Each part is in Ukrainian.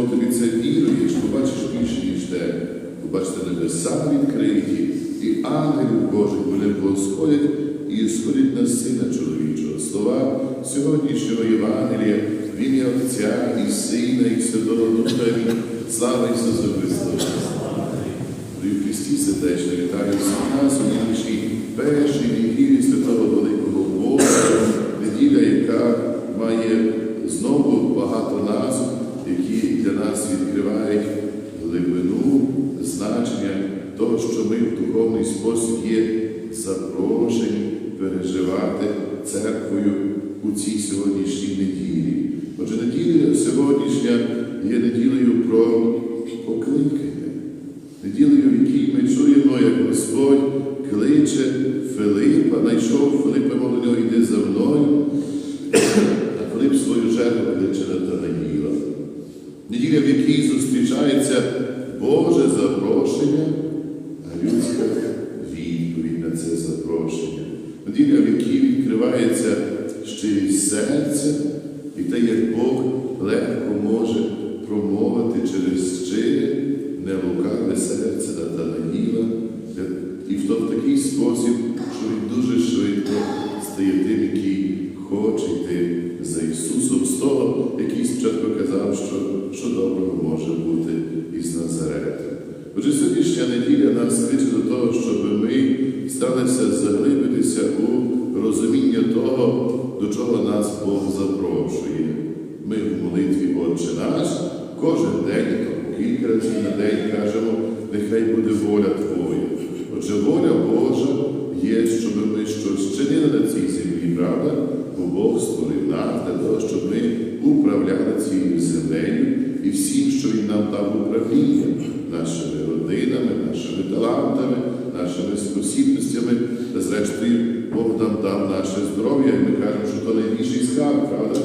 Бога тобі це віруєш, побачиш більше, ніж те. Побачите небеса відкриті, і ангелів Божих вони восходять і сходять на сина чоловічого. Слова сьогоднішнього Євангелія в ім'я Отця і Сина, і Святого Духа. Слава Ісусу Христу! Христі сердечно вітаю всіх нас у нинішній першій неділі Святого Великого Бога, неділя, яка має знову багато назв, які для нас відкривають глибину значення того, що ми в духовний спосіб є запрошені переживати церквою у цій сьогоднішній неділі. Отже, неділя сьогоднішня є неділею про покликання. Неділею, в якій ми чуємо, як Господь кличе Филипа, знайшов Филипа, мов до нього йди за мною, а Филип свою жертву кличе Натанаїла. Неділя, в якій зустрічається Боже запрошення, а людська відповідь на це запрошення. Неділя, в якій відкривається щирість серця і те, як Бог легко може промовити через щире, нелукаве серце Натанаїла, і в такий спосіб, що він дуже швидко стає тим, який хоче йти за Ісусом, з того, який спочатку казав, що, що доброго може бути із Назарету. Отже, сьогоднішня неділя нас кличе до того, щоб ми старалися заглибитися у розуміння того, до чого нас Бог запрошує. Ми в молитві Отче наш кожен день, кілька разів на день кажемо, нехай буде воля Твоя. Отже, воля Божа є, щоб ми щось чинили на цій землі, правда? Бо Бог створив нас для того, щоб ми управляли цією землею і всім, що Він нам дав управління, нашими родинами, нашими талантами, нашими спосібностями, та зрештою Бог нам дав наше здоров'я, ми кажемо, що то найбільший скарб, правда?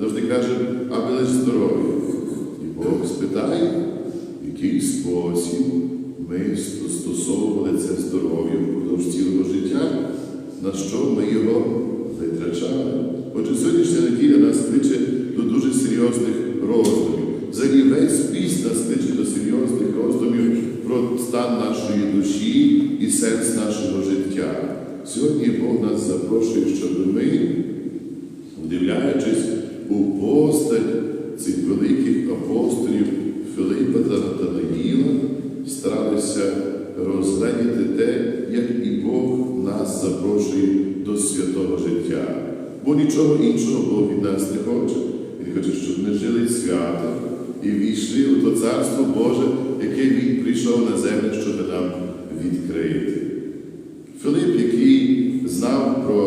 Завжди кажемо, аби лише здоров'я. І Бог спитає, в який спосіб ми застосовували це здоров'я впродовж цілого життя, на що ми його витрачали. Отже, сьогоднішня неділя нас кличе до дуже серйозних роздумів. Взагалі весь піс нас кличе до серйозних нашої душі і сенс нашого життя. Сьогодні Бог нас запрошує, щоб ми, вдивляючись у постать цих великих апостолів Филипа та Натанаїла, старалися розгледіти те, як і Бог нас запрошує до святого життя. Бо нічого іншого Бог від нас не хоче. Він хоче, щоб ми жили свято і війшли у то царство Боже, яке Він прийшов на землю, щоб нам відкрити. Филип, який знав про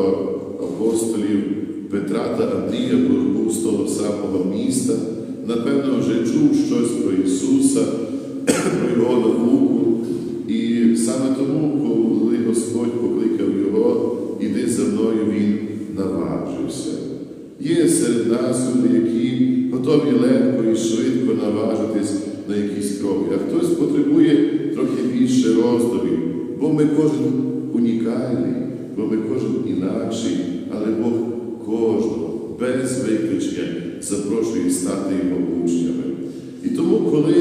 апостолів Петра та Андрія, бо з того самого міста, напевно, вже чув щось про Ісуса, про Його науку. І саме тому, коли Господь покликав його, іди за мною, він наважився. Є серед нас люди, які готові легко і швидко наважитись на якісь кроки, а хтось потребує трохи бо ми кожен унікальний, бо ми кожен інакший, але Бог кожного без виключення запрошує стати його учнями. І тому, коли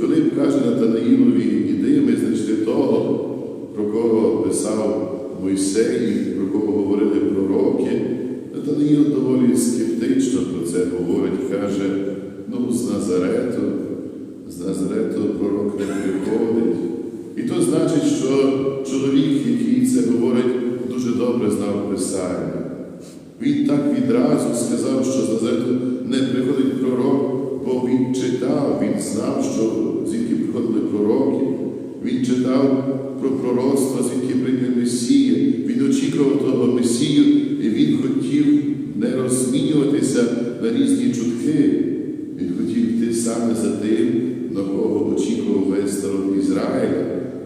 Филип каже Натанаїлові, іди, ми знайшли того, про кого писав Мойсей, про кого говорили пророки, Натанаїл доволі скептично про це говорить, каже, ну, з Назарету, з Назарету пророк не приходить. І то значить, що чоловік, який це говорить, дуже добре знав Писання. Він так відразу сказав, що з Назарету не приходить пророк, бо він читав, він знав, що звідки приходили пророки. Він читав про пророцтва, звідки прийде Месія. Він очікував того Месію, і він хотів не розмінюватися на різні чутки. Він хотів йти саме за тим, на кого очікував весь народ Ізраїля,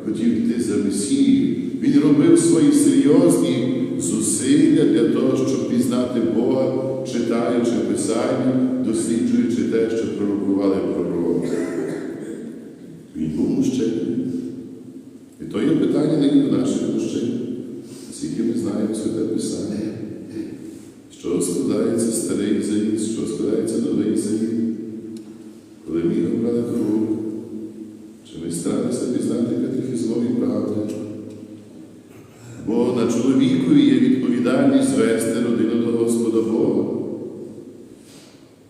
хотів йти за Месією. Він робив свої серйозні зусилля для того, щоб пізнати Бога, читаючи Писання, досліджуючи те, що пророкували пророки. Він був мужчиною. І то є питання не до наших мужчин, скільки ми знаємо Святе Писання, що складається старий завіт, що складається новий завіт. Коли ми його брали до рук, чи ми старалися пізнати Бо на чоловікові є відповідальність вести родину до Господа Бога.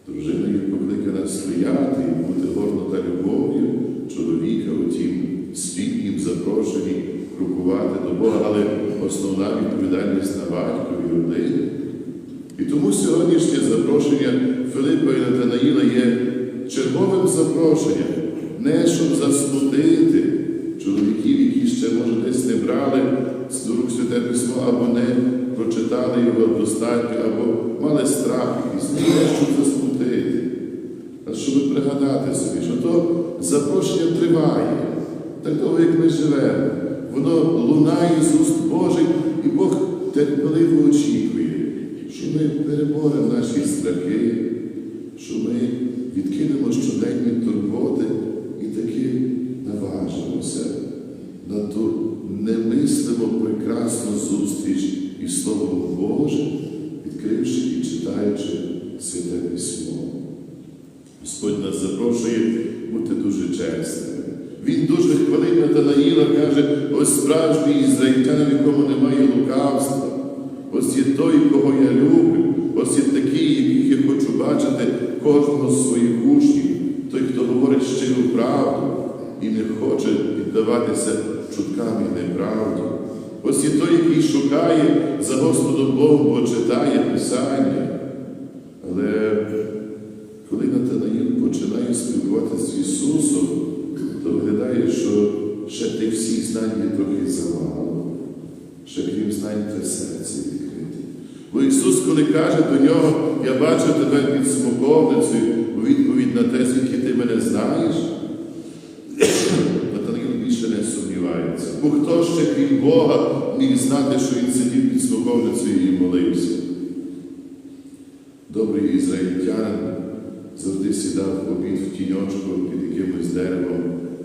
Дружина є покликана стояти і бути горнута любов'ю чоловіка у тім спільнім запрошенні крокувати до Бога, але основна відповідальність на батькові родини. І тому сьогоднішнє запрошення Филипа і Натанаїла є черговим запрошенням, не щоб чоловіків, може, десь не брали з рук Святе Письмо, або не прочитали його достатньо, або мали страх якийсь, не щоб засмутити, а щоб пригадати собі, що то запрошення триває, так довго, як ми живемо. Воно лунає з уст Божих, і Бог терпеливо очікує, що ми переборемо наші страхи, що ми відкинемо щоденні турботи і таки наважимося на ту немислимо прекрасну із Словом відкривши і читаючи Святе Письмо. Господь нас запрошує бути дуже чесними. Він дуже хвалить Натанаїла, каже, ось справжній ізраїльтянин, в якому немає лукавства. Ось є той, кого я люблю, ось є такий, яких я хочу бачити кожного з своїх учнів, той, хто говорить щиру правду і не хоче піддаватися чуткам і неправді. Ось є той, який шукає за Господом Богом, бо читає Писання. Але коли Натанаїл починає спілкуватися з Ісусом, то виглядає, що ще тих всіх знань є трохи замало, ще крім знань те серце відкрите. Бо Ісус, коли каже до нього, я бачу тебе під смоковницею, у відповідь на те, звідки ти мене знаєш, Натанаїл більше не сумнівається. Бо хто ще, крім Бога, міг знати, що він сидів під смоковницею і молився? Добрий ізраїльтянин завжди сідав в обід в тіньочку під якимось деревом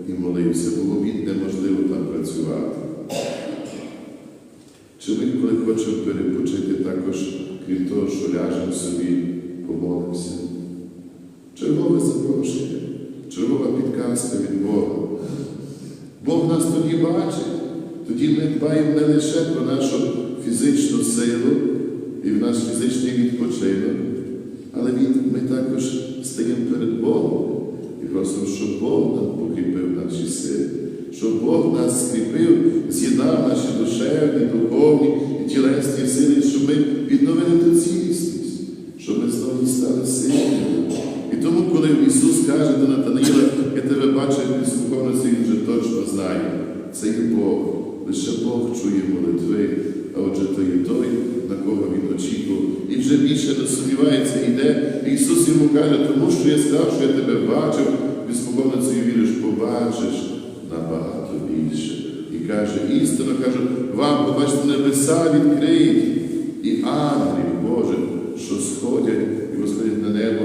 і молився, бо в обід неможливо там працювати. Чи ми, коли хочемо перепочити, також, крім того, що ляжемо собі, помолимося? Чергове запрошення, чергова підказка від Бога. Бог нас тоді бачить, тоді ми дбаємо не лише про нашу фізичну силу і в наш фізичний відпочинок, але ми також стаємо перед Богом і просимо, щоб Бог нам покріпив наші сили, щоб Бог нас скріпив, з'єднав наші душевні, духовні і тілесні сили, щоб ми відновили ту цілісність, щоб ми знову стали сильними. І тому, коли Ісус каже до Натанаїла, тебе бачив під смоковницею, він вже точно знає, це є Бог. Лише Бог чує молитви, а отже, то є той, на кого він очікував. І вже більше не сумнівається, йде. І Ісус йому каже, тому що я сказав, що я тебе бачив, під смоковницею віриш, побачиш набагато більше. І каже, істинно каже, вам побачите небеса відкриті, і ангелів Боже, що сходять і восходять на небо.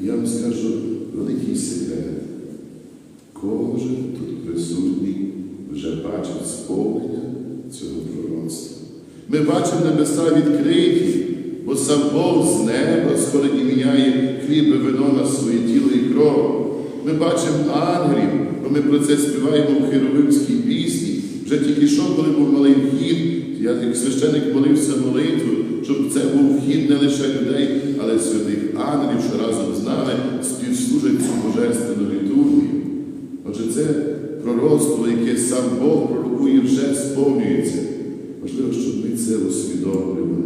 Я вам скажу великий секрет. Кожен тут присутній вже бачить сповнення цього пророцтва. Ми бачимо небеса відкриті, бо сам Бог з неба сходить і міняє хліб і вино на своє тіло і кров. Ми бачимо ангелів, бо ми про це співаємо в Херовимській пісні. Вже тільки що, коли був малий вхід, я як священик молився молитву, щоб це був вхід не лише людей, але святих ангелів, що разом з нами співслужать цю божественну літургію. Отже, це пророцтво, яке сам Бог пророкує, вже сповнюється. Важливо, щоб ми це усвідомлювали,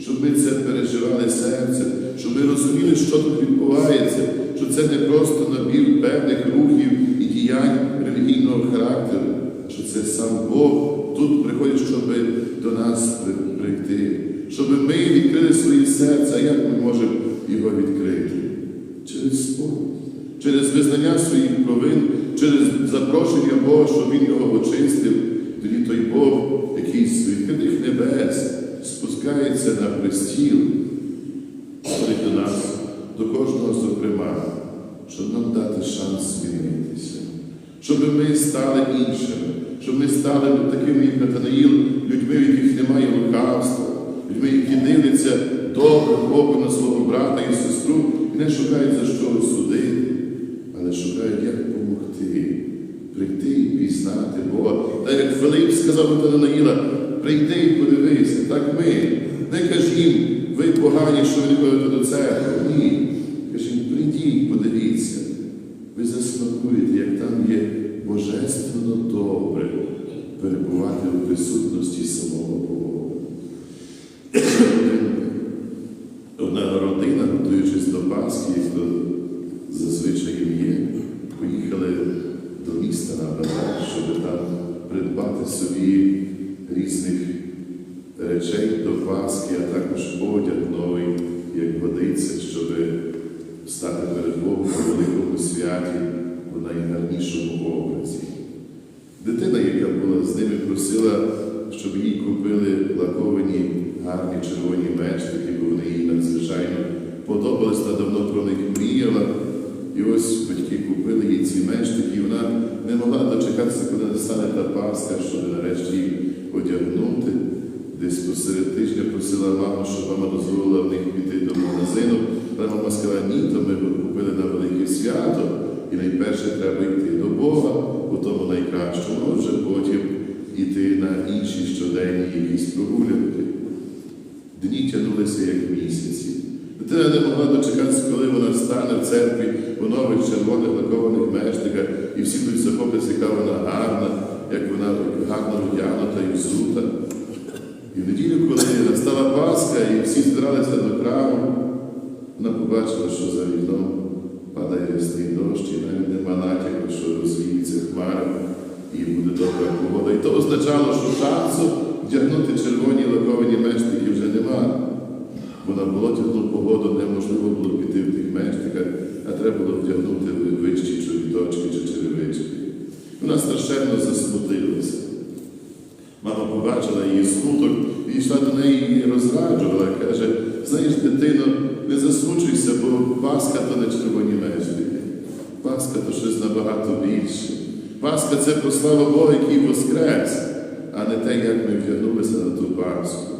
щоб ми це переживали серцем, щоб ми розуміли, що тут відбувається, що це не просто набір певних рухів і діянь релігійного характеру, що це сам Бог тут приходить, щоб до нас прийти, щоб ми відкрили свої серця, як ми можемо його відкрити? Через сповідь через визнання своїх провин, через запрошення Бога, щоб Він його очистив, тоді той Бог, який з відкритих небес спускається на престіл, говорить до нас, до кожного зокрема, щоб нам дати шанс змінитися, щоб ми стали іншими, щоб ми стали такими, як Натанаїл, людьми, в яких немає лукавства, людьми, які дивляться добрим оком на свого брата і сестру і не шукають за що осудити, але шукають, як допомогти, прийти і пізнати Бога. Так як Филип сказав до Нанаїла, прийди і подивися, так ми. Не кажіть, ви погані, що ви ходите до церкви. Ні. Кажіть, прийдіть, подивіться. Ви засмакуєте, як там є божественно добре перебувати у присутності самого Бога. Одна родина, готуючись до Пасхи, як то зазвичай є, поїхали міста на базар, щоб там придбати собі різних речей до Пасхи, а також одяг новий, як годиться, щоб стати перед Богом у великому святі у найгарнішому образі. Дитина, яка була з ними, просила, щоб їй купили лаковані гарні червоні мечлики, бо вони їй надзвичайно подобались та давно про них мріяла. І ось батьки купили їй ці мечлики, і вона не могла дочекатися, коли настане та Пасха, щоб нарешті їх одягнути. Десь посеред тижня просила маму, щоб мама дозволила в них піти до магазину. Але мама сказала, ні, то ми купили на велике свято, і найперше треба йти до Бога, у тому найкращому, а вже потім йти на інші щоденні якісь прогулянки. Дні тягнулися як місяці. Дитина не могла дочекатися, коли вона стане в церкві у нових червоних і всі будуть захоплюватися, яка вона гарна, як вона гарно одягнута і взута. І в неділю, коли настала Пасха, і всі збиралися до храму, вона побачила, що за вікном падає рясний дощ, і навіть нема натяку, що розвіється хмара, і буде добра погода. І то означало, що шансу вдягнути червоні лаковані мештики вже нема. Бо на болотяну погоду неможливо було піти в тих мештиках, а треба було вдягнути Вона страшенно засмутилася. Мама побачила її смуток, і йшла до неї і розраджувала, каже, знаєш, дитино, не засмучуйся, бо Пасха то не червоні мештики. Пасха то щось набагато більше. Пасха це про Бога, який воскрес, а не те, як ми вдягнулися на ту Пасху.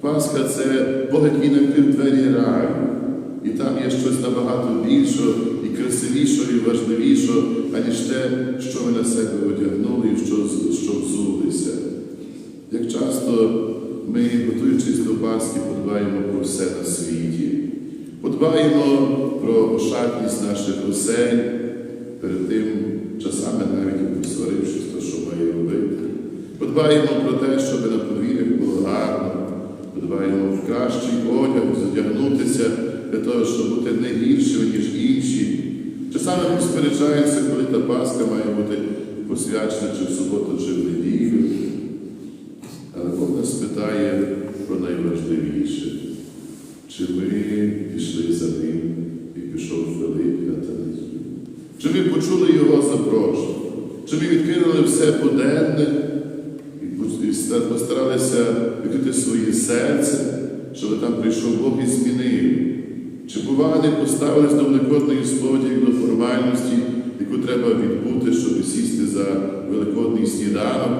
Пасха це Бог, який накрив двері раю. І там є щось набагато більшого, красивішого, і важливішого, аніж те, що ми на себе одягнули і що, що взулися. Як часто ми, готуючись до Пасхи, подбаємо про все на світі, подбаємо про ошатність наших осель, перед тим часами навіть посварившись, то що має робити. Подбаємо про те, щоб на подвір'ях було гарно, подбаємо в кращий одяг, задягнутися для того, щоб бути не гіршими, ніж інші. Часами ми сперечаємося, коли та Пасха має бути посвячена чи в суботу, чи в неділю. Але Бог нас питає про найважливіше. Чи ми пішли за ним і пішов Филип і Наталію? Чи ми почули його запрошення? Чи ми відкинули все буденне і постаралися відкрити своє серце, щоб там прийшов Бог і змінив? Чи бува не поставились до великодної сповіді як до формальності, яку треба відбути, щоб сісти за великодний сніданок,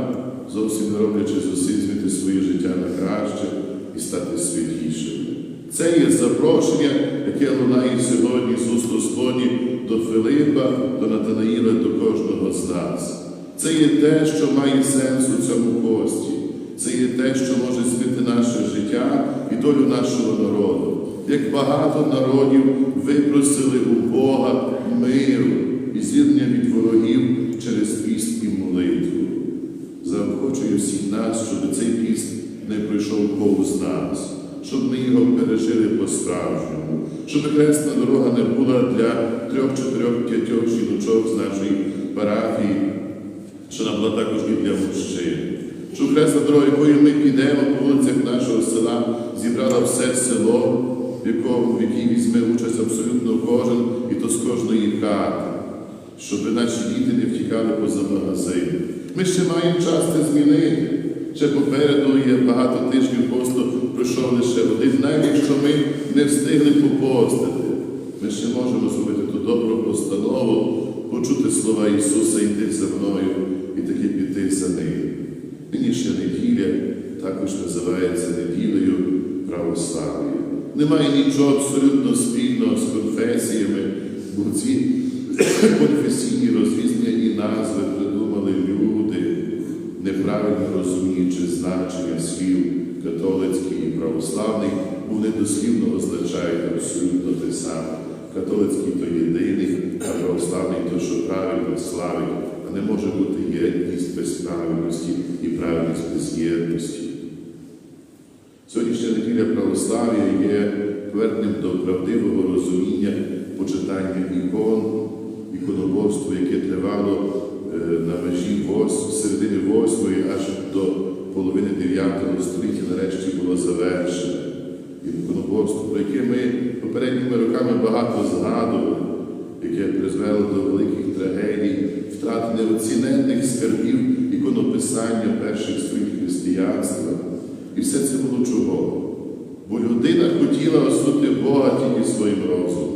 зовсім не роблячи зусиль змінити своє життя на краще і стати святішими? Це є запрошення, яке лунає сьогодні з уст Господні до Филипа, до Натанаїла, до кожного з нас. Це є те, що має сенс у цьому пості. Це є те, що може змінити наше життя і долю нашого народу. Як багато народів випросили у Бога миру і звільнення від ворогів через піст і молитву. Заохочую всіх нас, щоб цей піст не пройшов повз нас, щоб ми його пережили по-справжньому, щоб хресна дорога не була для трьох, чотирьох, п'ятьох жіночок з нашої парафії, що вона була також і для мужчин. Щоб хресна дорога, якою ми підемо по вулицях нашого села, зібрала все село, в якій візьме участь абсолютно кожен, і то з кожної хати, щоб наші діти не втікали поза магазин. Ми ще маємо час це змінити. Ще попереду є багато тижнів посту, пройшов лише один, навіть якщо ми не встигли попостити. Ми ще можемо зробити ту добру постанову, почути слова Ісуса, йди за мною і таки піти за ним. Нинішня неділя також називається неділею православ'я. Немає нічого абсолютно спільного з конфесіями, бо ці конфесійні розрізнення і назви придумали люди, неправильно розуміючи значення слів католицький і православний, бо вони дослівно означають абсолютно те саме. Католицький то єдиний, а православний то, що правильно славить, а не може бути єдність без правильності і правильність без єдності. Неділя православ'я є поверненням до правдивого розуміння почитання ікон, іконоборства, яке тривало е, на межі середини 8 аж до половини 9 століття нарешті було завершене. Іконоборство, про яке ми попередніми роками багато згадували, яке призвело до великих трагедій, втрати неоціненних скарбів іконописання перших століть християнства. І все це було чого? Бо людина хотіла осути Бога тільки своїм розумом.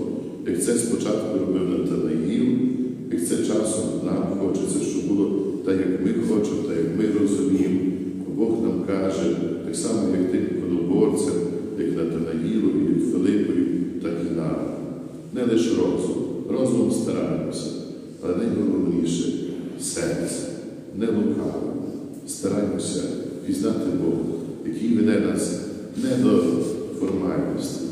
Як це спочатку робив Натанаїл, як це часом нам хочеться, щоб було так, як ми хочемо, так як ми розуміємо. Бог нам каже, так само, як тим іконоборцям, як Натанаїлу, і Филипові, так і нам. Не лише розум. Розумом стараємося, але найголовніше серце, не лукаво. Стараємося пізнати Бога, який веде нас не до формальності,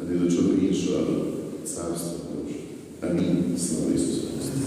а не до чого іншого, а до Царства Божого. Амінь. Слава Ісусу Христу.